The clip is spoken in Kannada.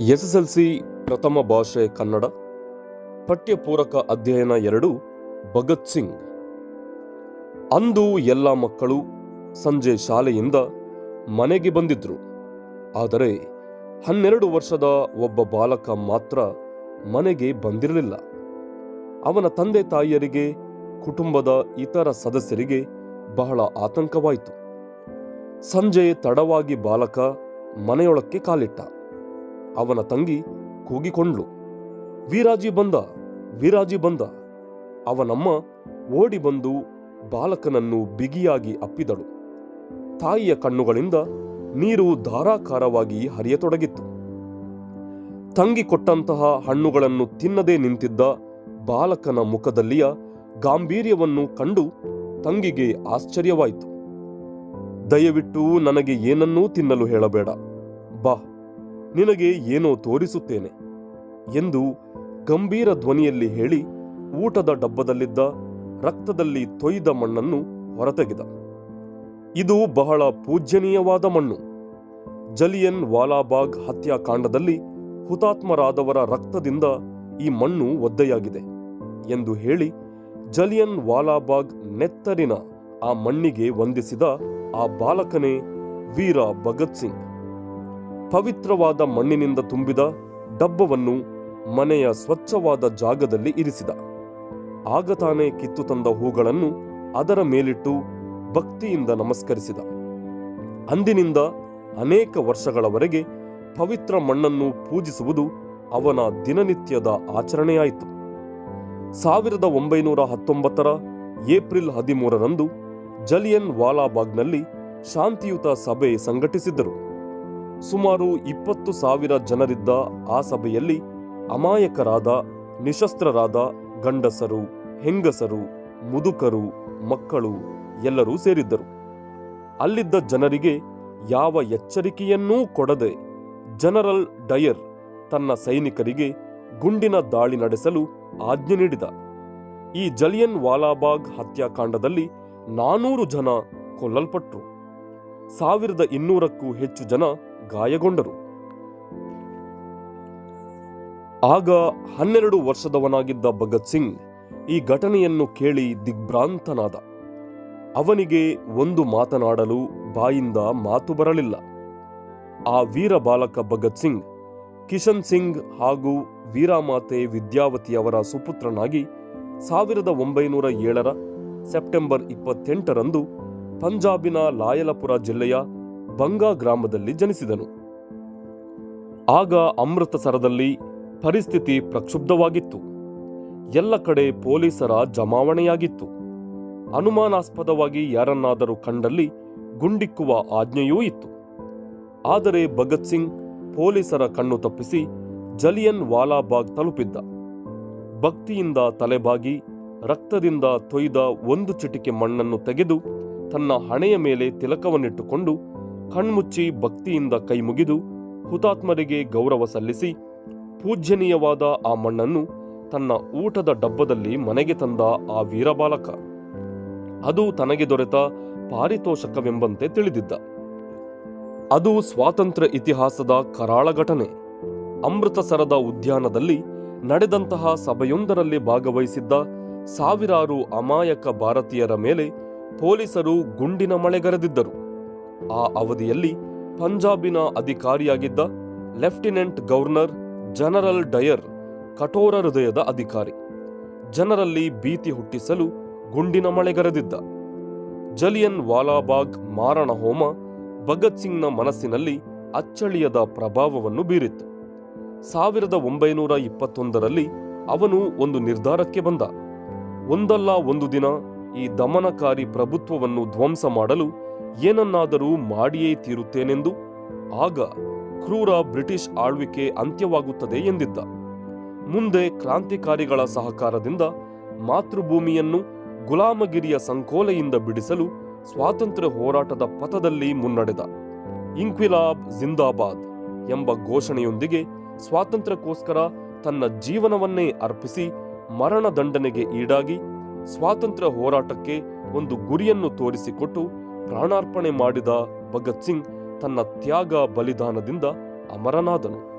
ಎಸ್ಎಸ್ಎಲ್ಸಿ ಪ್ರಥಮ ಭಾಷೆ ಕನ್ನಡ, ಪಠ್ಯಪೂರಕ ಅಧ್ಯಯನ ಎರಡು, ಭಗತ್ ಸಿಂಗ್. ಅಂದು ಎಲ್ಲ ಮಕ್ಕಳು ಸಂಜೆ ಶಾಲೆಯಿಂದ ಮನೆಗೆ ಬಂದಿದ್ರು. ಆದರೆ ಹನ್ನೆರಡು ವರ್ಷದ ಒಬ್ಬ ಬಾಲಕ ಮಾತ್ರ ಮನೆಗೆ ಬಂದಿರಲಿಲ್ಲ. ಅವನ ತಂದೆ ತಾಯಿಯರಿಗೆ, ಕುಟುಂಬದ ಇತರ ಸದಸ್ಯರಿಗೆ ಬಹಳ ಆತಂಕವಾಯಿತು. ಸಂಜೆ ತಡವಾಗಿ ಬಾಲಕ ಮನೆಯೊಳಕ್ಕೆ ಕಾಲಿಟ್ಟ. ಅವನ ತಂಗಿ ಕೂಗಿಕೊಂಡ್ಳು. ವೀರಾಜಿ ಬಂದ ವೀರಾಜಿ ಬಂದ. ಅವನಮ್ಮ ಓಡಿ ಬಂದು ಬಾಲಕನನ್ನು ಬಿಗಿಯಾಗಿ ಅಪ್ಪಿದಳು. ತಾಯಿಯ ಕಣ್ಣುಗಳಿಂದ ನೀರು ಧಾರಾಕಾರವಾಗಿ ಹರಿಯತೊಡಗಿತ್ತು. ತಂಗಿ ಕೊಟ್ಟಂತಹ ಹಣ್ಣುಗಳನ್ನು ತಿನ್ನದೇ ನಿಂತಿದ್ದ ಬಾಲಕನ ಮುಖದಲ್ಲಿಯ ಗಾಂಭೀರ್ಯವನ್ನು ಕಂಡು ತಂಗಿಗೆ ಆಶ್ಚರ್ಯವಾಯಿತು. ದಯವಿಟ್ಟು ನನಗೆ ಏನನ್ನೂ ತಿನ್ನಲು ಹೇಳಬೇಡ. ಬಾ. ನಿನಗೆ ಏನೋ ತೋರಿಸುತ್ತೇನೆ ಎಂದು ಗಂಭೀರ ಧ್ವನಿಯಲ್ಲಿ ಹೇಳಿ ಊಟದ ಡಬ್ಬದಲ್ಲಿದ್ದ ರಕ್ತದಲ್ಲಿ ತೊಯ್ದ ಮಣ್ಣನ್ನು ಹೊರತೆಗೆದ. ಇದು ಬಹಳ ಪೂಜ್ಯನೀಯವಾದ ಮಣ್ಣು. ಜಲಿಯನ್ ವಾಲಾಬಾಗ್ ಹತ್ಯಾಕಾಂಡದಲ್ಲಿ ಹುತಾತ್ಮರಾದವರ ರಕ್ತದಿಂದ ಈ ಮಣ್ಣು ಒದ್ದೆಯಾಗಿದೆ ಎಂದು ಹೇಳಿ ಜಲಿಯನ್ ವಾಲಾಬಾಗ್ ನೆತ್ತರಿನ ಆ ಮಣ್ಣಿಗೆ ವಂದಿಸಿದ ಆ ಬಾಲಕನೇ ವೀರ ಭಗತ್ ಸಿಂಗ್. ಪವಿತ್ರವಾದ ಮಣ್ಣಿನಿಂದ ತುಂಬಿದ ಡಬ್ಬವನ್ನು ಮನೆಯ ಸ್ವಚ್ಛವಾದ ಜಾಗದಲ್ಲಿ ಇರಿಸಿದ. ಆಗ ತಾನೇ ಕಿತ್ತು ತಂದ ಹೂಗಳನ್ನು ಅದರ ಮೇಲಿಟ್ಟು ಭಕ್ತಿಯಿಂದ ನಮಸ್ಕರಿಸಿದ. ಅಂದಿನಿಂದ ಅನೇಕ ವರ್ಷಗಳವರೆಗೆ ಪವಿತ್ರ ಮಣ್ಣನ್ನು ಪೂಜಿಸುವುದು ಅವನ ದಿನನಿತ್ಯದ ಆಚರಣೆಯಾಯಿತು. ಸಾವಿರದ ಒಂಬೈನೂರ ಹತ್ತೊಂಬತ್ತರ ಏಪ್ರಿಲ್ ಹದಿಮೂರರಂದು ಜಲಿಯನ್ ವಾಲಾಬಾಗ್ನಲ್ಲಿ ಶಾಂತಿಯುತ ಸಭೆ ಸಂಘಟಿಸಿದ್ದರು. ಸುಮಾರು ಇಪ್ಪತ್ತು ಸಾವಿರ ಜನರಿದ್ದ ಆ ಸಭೆಯಲ್ಲಿ ಅಮಾಯಕರಾದ, ನಿಶಸ್ತ್ರರಾದ ಗಂಡಸರು, ಹೆಂಗಸರು, ಮುದುಕರು, ಮಕ್ಕಳು ಎಲ್ಲರೂ ಸೇರಿದ್ದರು. ಅಲ್ಲಿದ್ದ ಜನರಿಗೆ ಯಾವ ಎಚ್ಚರಿಕೆಯನ್ನೂ ಕೊಡದೆ ಜನರಲ್ ಡಯರ್ ತನ್ನ ಸೈನಿಕರಿಗೆ ಗುಂಡಿನ ದಾಳಿ ನಡೆಸಲು ಆಜ್ಞೆ ನೀಡಿದ. ಈ ಜಲಿಯನ್ ವಾಲಾಬಾಗ್ ಹತ್ಯಾಕಾಂಡದಲ್ಲಿ ನಾನೂರು ಜನ ಕೊಲ್ಲಲ್ಪಟ್ರು. ಸಾವಿರದ ಇನ್ನೂರಕ್ಕೂ ಹೆಚ್ಚು ಜನ ಗಾಯಗೊಂಡರು. ಆಗ ಹನ್ನೆರಡು ವರ್ಷದವನಾಗಿದ್ದ ಭಗತ್ ಸಿಂಗ್ ಈ ಘಟನೆಯನ್ನು ಕೇಳಿ ದಿಗ್ಭ್ರಾಂತನಾದ. ಅವನಿಗೆ ಒಂದು ಮಾತನಾಡಲು ಬಾಯಿಂದ ಮಾತು ಬರಲಿಲ್ಲ. ಆ ವೀರ ಬಾಲಕ ಭಗತ್ ಸಿಂಗ್, ಕಿಶನ್ ಸಿಂಗ್ ಹಾಗೂ ವೀರಾಮಾತೆ ವಿದ್ಯಾವತಿಯವರ ಸುಪುತ್ರನಾಗಿ ಸಾವಿರದ ಒಂಬೈನೂರ ಏಳರ ಸೆಪ್ಟೆಂಬರ್ ಇಪ್ಪತ್ತೆಂಟರಂದು ಪಂಜಾಬಿನ ಲಾಯಲಪುರ ಜಿಲ್ಲೆಯ ಬಂಗಾ ಗ್ರಾಮದಲ್ಲಿ ಜನಿಸಿದನು. ಆಗ ಅಮೃತಸರದಲ್ಲಿ ಪರಿಸ್ಥಿತಿ ಪ್ರಕ್ಷುಬ್ಧವಾಗಿತ್ತು. ಎಲ್ಲ ಕಡೆ ಪೊಲೀಸರ ಜಮಾವಣೆಯಾಗಿತ್ತು. ಅನುಮಾನಾಸ್ಪದವಾಗಿ ಯಾರನ್ನಾದರೂ ಕಂಡಲ್ಲಿ ಗುಂಡಿಕ್ಕುವ ಆಜ್ಞೆಯೂ ಇತ್ತು. ಆದರೆ ಭಗತ್ ಸಿಂಗ್ ಪೊಲೀಸರ ಕಣ್ಣು ತಪ್ಪಿಸಿ ಜಲಿಯನ್ ವಾಲಾಬಾಗ್ ತಲುಪಿದ್ದ. ಭಕ್ತಿಯಿಂದ ತಲೆಬಾಗಿ ರಕ್ತದಿಂದ ತೊಯ್ದ ಒಂದು ಚಿಟಿಕೆ ಮಣ್ಣನ್ನು ತೆಗೆದು ತನ್ನ ಹಣೆಯ ಮೇಲೆ ತಿಲಕವನ್ನಿಟ್ಟುಕೊಂಡು ಕಣ್ಮುಚ್ಚಿ ಭಕ್ತಿಯಿಂದ ಕೈಮುಗಿದು ಹುತಾತ್ಮರಿಗೆ ಗೌರವ ಸಲ್ಲಿಸಿ ಪೂಜ್ಯನೀಯವಾದ ಆ ಮಣ್ಣನ್ನು ತನ್ನ ಊಟದ ಡಬ್ಬದಲ್ಲಿ ಮನೆಗೆ ತಂದ ಆ ವೀರಬಾಲಕ. ಅದು ತನಗೆ ದೊರೆತ ಪಾರಿತೋಷಕವೆಂಬಂತೆ ತಿಳಿದಿದ್ದ. ಅದು ಸ್ವಾತಂತ್ರ್ಯ ಇತಿಹಾಸದ ಕರಾಳ ಘಟನೆ. ಅಮೃತಸರದ ಉದ್ಯಾನದಲ್ಲಿ ನಡೆದಂತಹ ಸಭೆಯೊಂದರಲ್ಲಿ ಭಾಗವಹಿಸಿದ್ದ ಸಾವಿರಾರು ಅಮಾಯಕ ಭಾರತೀಯರ ಮೇಲೆ ಪೊಲೀಸರು ಗುಂಡಿನ ಮಳೆಗರೆದಿದ್ದರು ಆ ಅವಧಿಯಲ್ಲಿ ಪಂಜಾಬಿನ ಅಧಿಕಾರಿಯಾಗಿದ್ದ ಲೆಫ್ಟಿನೆಂಟ್ ಗವರ್ನರ್ ಜನರಲ್ ಡಯರ್ ಕಠೋರ ಹೃದಯದ ಅಧಿಕಾರಿ. ಜನರಲ್ಲಿ ಭೀತಿ ಹುಟ್ಟಿಸಲು ಗುಂಡಿನ ಮಳೆಗರೆದಿದ್ದ ಜಲಿಯನ್ ವಾಲಾಬಾಗ್ ಮಾರಣ ಹೋಮ ಭಗತ್ ಸಿಂಗ್ನ ಮನಸ್ಸಿನಲ್ಲಿ ಅಚ್ಚಳಿಯದ ಪ್ರಭಾವವನ್ನು ಬೀರಿತ್ತು. ಸಾವಿರದ ಒಂಬೈನೂರ ಇಪ್ಪತ್ತೊಂದರಲ್ಲಿ ಅವನು ಒಂದು ನಿರ್ಧಾರಕ್ಕೆ ಬಂದ. ಒಂದಲ್ಲ ಒಂದು ದಿನ ಈ ದಮನಕಾರಿ ಪ್ರಭುತ್ವವನ್ನು ಧ್ವಂಸ ಮಾಡಲು ಏನನ್ನಾದರೂ ಮಾಡಿಯೇ ತೀರುತ್ತೇನೆಂದು? ಆಗ ಕ್ರೂರ ಬ್ರಿಟಿಷ್ ಆಳ್ವಿಕೆ ಅಂತ್ಯವಾಗುತ್ತದೆ ಎಂದಿದ್ದ. ಮುಂದೆ ಕ್ರಾಂತಿಕಾರಿಗಳ ಸಹಕಾರದಿಂದ ಮಾತೃಭೂಮಿಯನ್ನು ಗುಲಾಮಗಿರಿಯ ಸಂಕೋಲೆಯಿಂದ ಬಿಡಿಸಲು ಸ್ವಾತಂತ್ರ್ಯ ಹೋರಾಟದ ಪಥದಲ್ಲಿ ಮುನ್ನಡೆದ. ಇಂಕ್ವಿಲಾಬ್ ಜಿಂದಾಬಾದ್ ಎಂಬ ಘೋಷಣೆಯೊಂದಿಗೆ ಸ್ವಾತಂತ್ರ್ಯಕ್ಕೋಸ್ಕರ ತನ್ನ ಜೀವನವನ್ನೇ ಅರ್ಪಿಸಿ ಮರಣದಂಡನೆಗೆ ಈಡಾಗಿ ಸ್ವಾತಂತ್ರ್ಯ ಹೋರಾಟಕ್ಕೆ ಒಂದು ಗುರಿಯನ್ನು ತೋರಿಸಿಕೊಟ್ಟು ಪ್ರಾಣಾರ್ಪಣೆ ಮಾಡಿದ ಭಗತ್ ಸಿಂಗ್ ತನ್ನ ತ್ಯಾಗ ಬಲಿದಾನದಿಂದ ಅಮರನಾದನು.